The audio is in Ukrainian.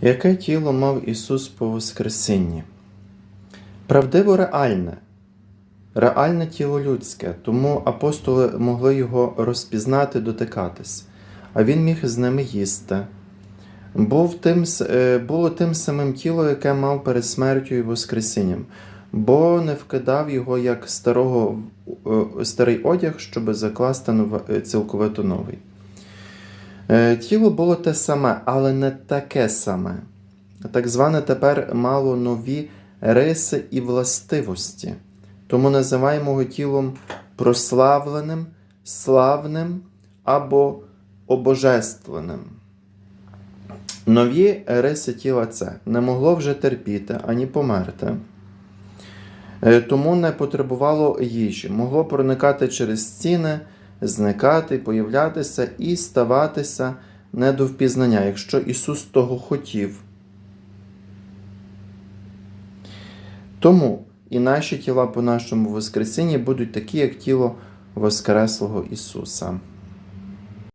Яке тіло мав Ісус по Воскресінні? Правдиво реальне, реальне тіло людське, тому апостоли могли його розпізнати, дотикатись, а він міг з ними їсти. Був тим, е, було тим самим тіло, яке мав перед смертю і Воскресінням, бо не вкидав його як старого, е, старий одяг, щоб закласти е, цілковито новий. Е, Тіло було те саме, але не таке саме. Так зване тепер мало нові риси і властивості. Тому називаємо його тілом прославленим, славним або обожественним. Нові риси тіла це не могло вже терпіти ані померти. Е, Тому не потребувало їжі, могло проникати через стіни, зникати, появлятися і ставатися не до впізнання, якщо Ісус того хотів. Тому і наші тіла по нашому Воскресінні будуть такі, як тіло Воскреслого Ісуса.